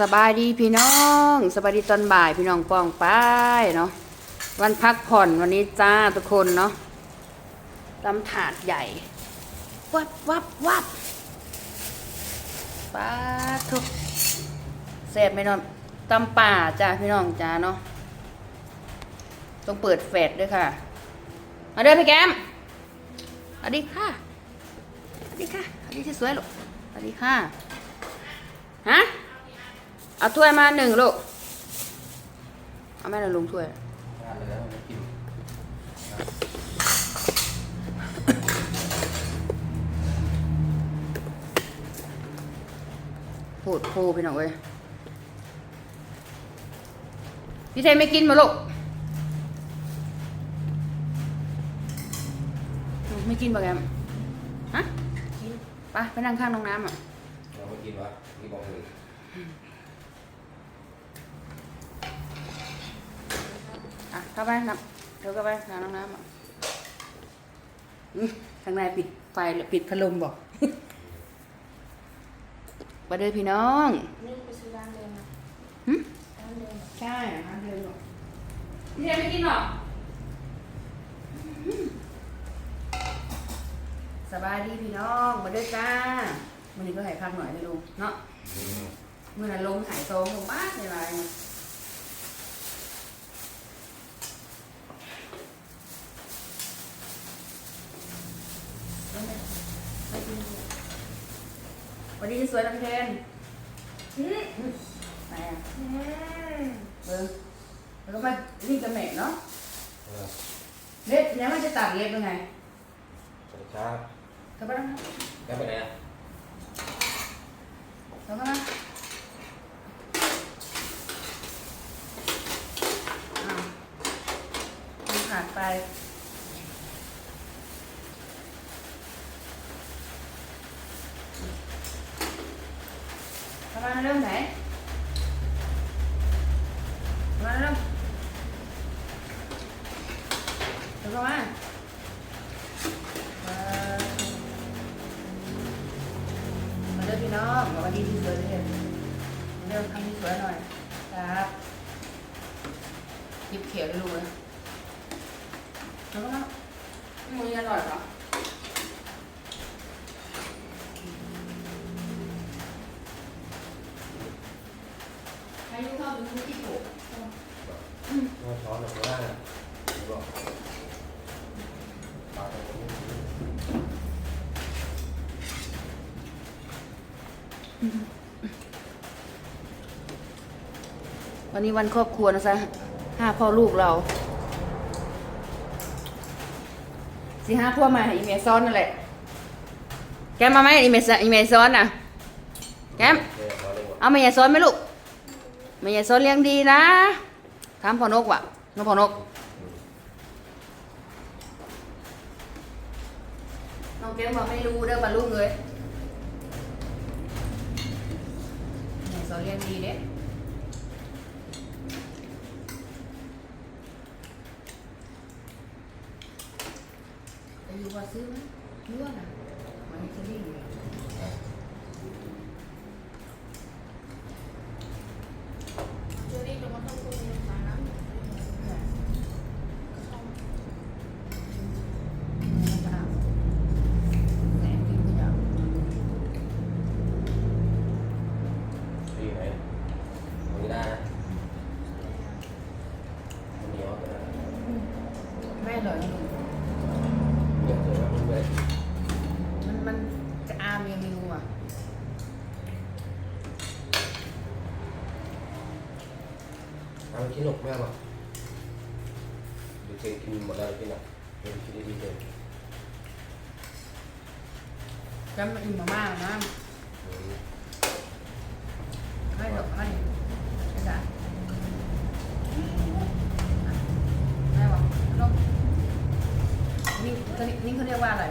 สบายดีพี่น้องสบายดีตอนบ่ายพี่น้องปองไปเนาะวันพักผ่อนวันนี้จ้าทุกคนเนาะตำถาดใหญ่ วับวับวับป้าทุกแซ่บไหมน้องตำป่าจ้าพี่น้องจ้าเนาะต้องเปิดแฟลชด้วยค่ะ มาเดินพี่แก้มสวัสดีค่ะสวัสดีค่ะสวัสดีที่สวยลูกสวัสดีค่ะฮะ เอาถ้วยมาหนึ่งลูก เอาแม่เราลุงถ้วยทานเลยแล้วไม่กินพูดโพพี่น้องเว้ย พี่เทนไม่กินมาลูกอืมไม่กินปะแกมฮะไปไปนั่งข้างน้องน้ำอะ เราไม่กินวะนี่บอกเลย อะเข้าไปนับเดี๋ยวเข้าไปหาน้องน้ำอะอืมทางในปิดไฟหรือปิดพัดลมบอกมาเด้อพี่น้องนี่ไปซื้อร้านเดิมนะหึร้านเดิมใช่น้ำเดินหรอกพี่เทนไม่กินหรอกสบายดีพี่น้องมาเด้อจ้าวันนี้ก็ใหายพักหน่อยนะลุงเนาะเมื่อนั้นลงหายโซงลงบ้านอะไร วันนี้สวยนะพี่เทนอืมไหนอะอืมเบิ้งแล้วก็มารีดกระแม่เนาะเออเล็บแล้วมันจะตัดเล็บยังไงสวัสดีครับกลับไปแล้วนะแม่ไปไหนอะกลับมาแล้วอ้าวมันขาดไปกลับ มาเริ่มไหนกลับมาเริ่มเดี๋ยวกลับมาเออมาเด้อพี่น้องมาวันดีที่สวยเลยมาเด้อทำที่สวยหน่อยครับยิบเขียวเลยลูกเลยแล้วก็มืออร่อยเห อใครยุ่งเป็นมือที่โผล่มาช้อนหน่อยก็ได้นะบอกปาตรงนี้วันนี้วันครอบครัวนะซะห้าพ่อลูกเรา สี่ห้าพ่อมาอีเมซ้อนนั่นแหละ แกมาไหมอีเมลอีเมซ้อนน่ะ แกมเอาเมดเอาไม่ยาซ้อนไหมลูก ไม่ยายซ้อนเลี้ยงดีนะถามพ่อนกว่ะน้องพ่อนกน้องแก้มบอกไม่รู้เด้อบรรลุเลยไม่ยายซ้อนเลี้ยงดีเด้จะอยู่ว่าซื้อไหมเลือกนะมันจะดีอยู่ เจอรี่เราก็ต้องคุยกันมานะเข้า ดีไหมตรงนี้ได้นะมันเหนียวแต่ ไม่อร่อยนะลุง เหนียวเลยมันเลย มันมันจะอามยังไมิวอะ เอาไปกินหนกแม่ป่ะเดี๋ยวเจงกินหมดแล้วกินอะเดี๋ยวกินดีๆเลยจำมันอิ่มมากๆนะอืมให้ดอกให้ให้จ้ะให้วะลูกนี่เขานี่เขาเรียกว่าอะไร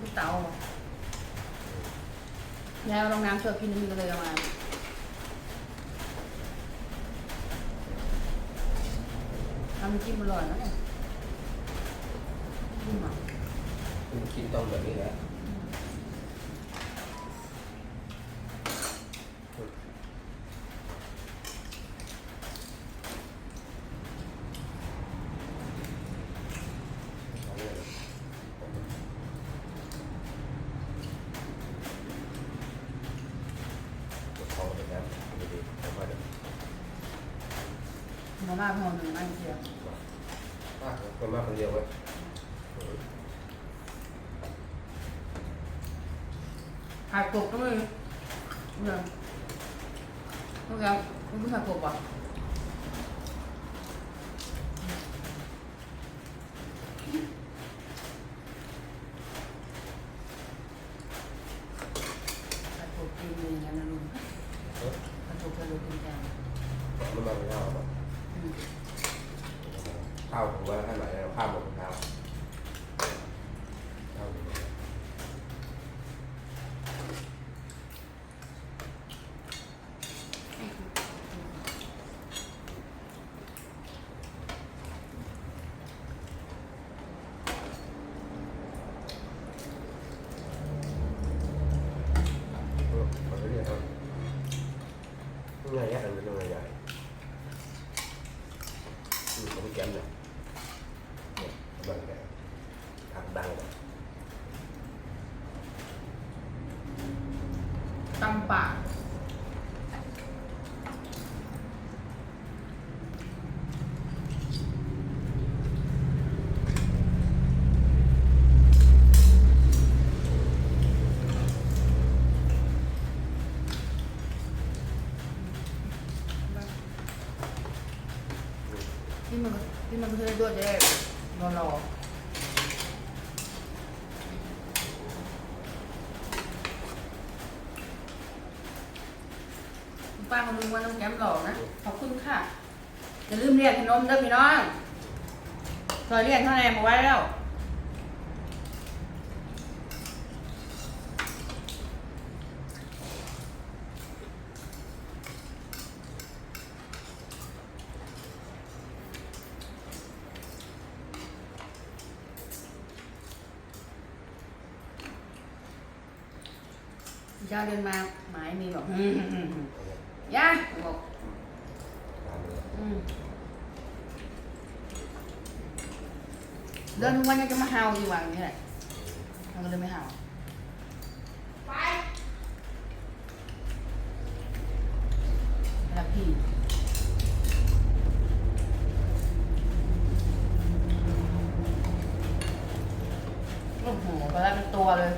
ลูกเต๋าเหรอยายเอาลงน้ำเสิร์ฟกินนี่ก็เลยเอามา ทำจิ้มอร่อยนะเนี่ยคุณกินต้มแบบนี้นะมาบ้านพอหนึ่งอันเดียว คนมากคนเดียวไว้หายกบก็ไม่เนี่ยโอเคคุณผู้ชายกบอะหายกบกินเลยอย่างนั้นนะลุงหายกบจะลุกกินแกง มันมาเป็นข้าวแบบ อืม ข้าวผมว่าท่านไหนเราข้าวหมดข้าวข้าว มันก็เรียกครับง่ายยากอันนี้ง่ายใหญ่ อืมเอาไปแกมเลยเนี่ยดังแกทางดังเลยตำปาก ที่มันที่มันเคยด้วยจะได้รอรอป้าคุณลุงว่าน้องแก้มหล่อนะ ขอบคุณค่ะอย่าลืมเรียกขนมเด้อพี่น้องซอยเรียกเท่าไหร่มาไว้แล้ว จ้าเดินมาหมายมีบอกอืมอืมอืมยายบอกตามเลยอืมเดินทุกวันยังจะมาเห่าอยู่วังนี่แหละมันก็เลยไม่เห่า ไป แล้วพี่โอ้โหไปแล้วเป็นตัวเลย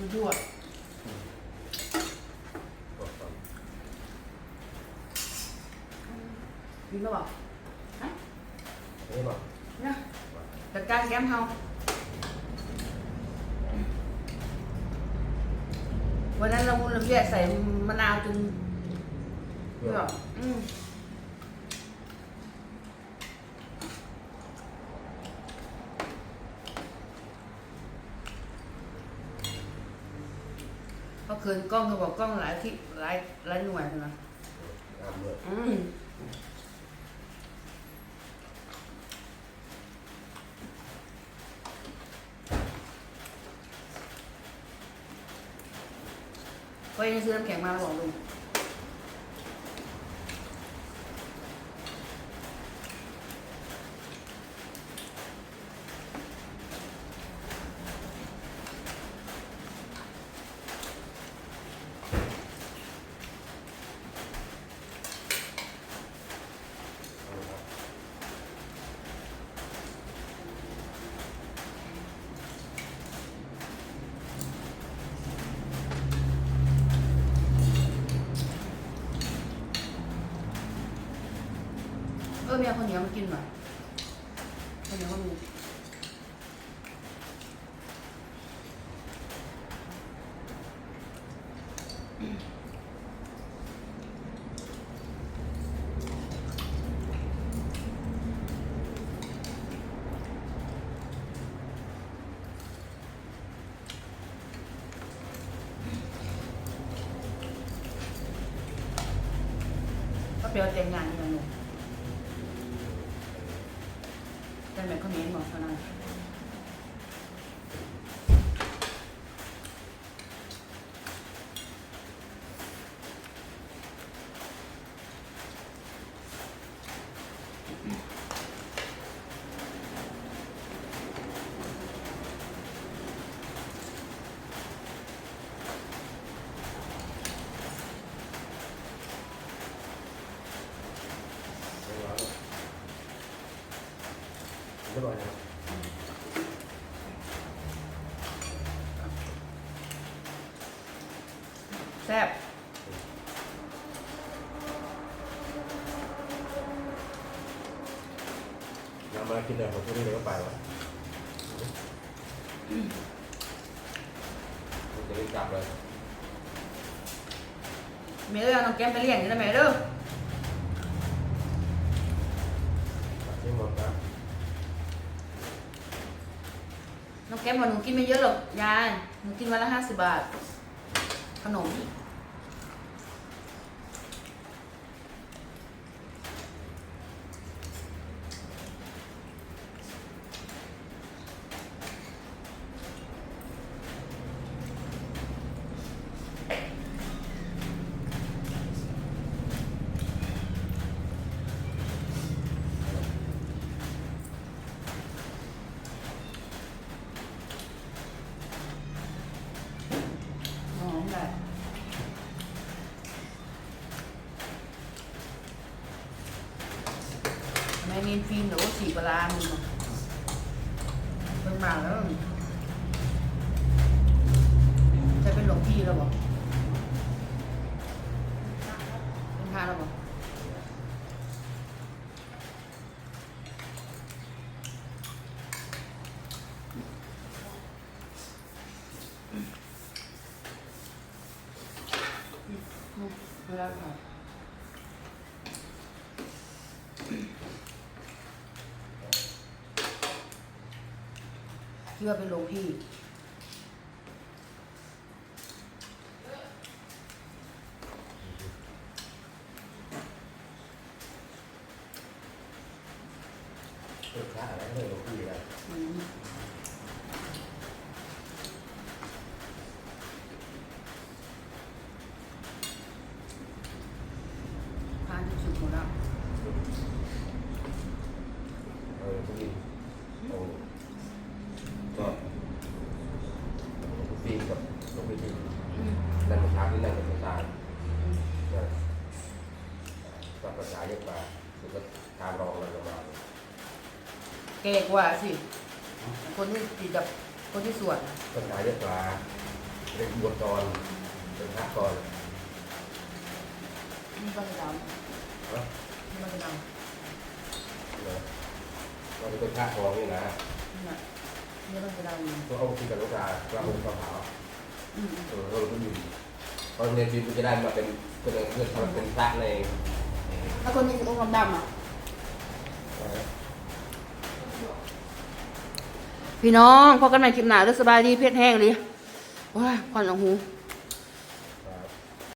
ดูด้วย กดก่อน ยินก็บอกฮะอันนี้บอกนะจัดการแก้มเฮาวันนั้นเรามุนเราแยกใส่มะนาวจนเพื่อแบบอืมเพราะคืนกล้องเขาบอกกล้องหลายที่หลายหลายหน่วยนะตาม เลยอืมก็ยังซื้อน้ำแข็งมาบอกลุง ออเมียคนเหนียวมากินหน่อยคนเหนียวก็มีก็เปลวแต่งงานนี่นะหนูแต่แบบเขาเม้นบ อกเท่านั้น มากินเลยผมพูดนี่เลยก็ไปวะมันจะรีบกลับเลยแม่เอ้ยเอาน้องแก้มไปเลี้ยงนี่นะแม่เด้อกลับที่หมดนะน้องแก้มบอกหนูกินไม่เยอะหรอกยายหนูกินวันละห้าสิบบาท ขนม หอมแบบ ทำไมมีฟิล์มหรือว่าสีปลาร้ามึงอะเป็นมาแล้วจะเป็นหลวงพี่แล้วบอกเป็นพระแล้วบอกไม่ได้ค่ะ ดว่าเป็นหลวงพี่เปิดค่าอะไรเลยหลวงพี่นะอืมพานที่สุดหมดแล้ว เออพี่โอ้ก็หลวงพี่กับหลวงพี่ที่ อืม นั่งประชาที่นั่งกับประชานะก็ประชาเยอะกว่าหรือก็ทางรองอะไรประมาณนี้ แก่กว่าสิ คนที่ติดกับคนที่สวดน่ะประชาเยอะกว่าเป็นบวชกรเป็นพระกรนี่ก็จะดนะำนี่ก็จะดนะเราเป็นพระกรนี่นะำนี่น่ะนี่ก็จะดำก็เอาที่กับลูกตาพระองค์พระขาวอืมอืมเออเราก็อยู่ตอนเรียนจีนจะได้มาเป็นเป็นเพื่อนทำเป็นพระในแล้วคนที่องค์ดำๆอะ พี่น้องพอกันใหม่คลิปหนาเรื่อสบายดีเพชรแห้งเลยว้าควันหลังหู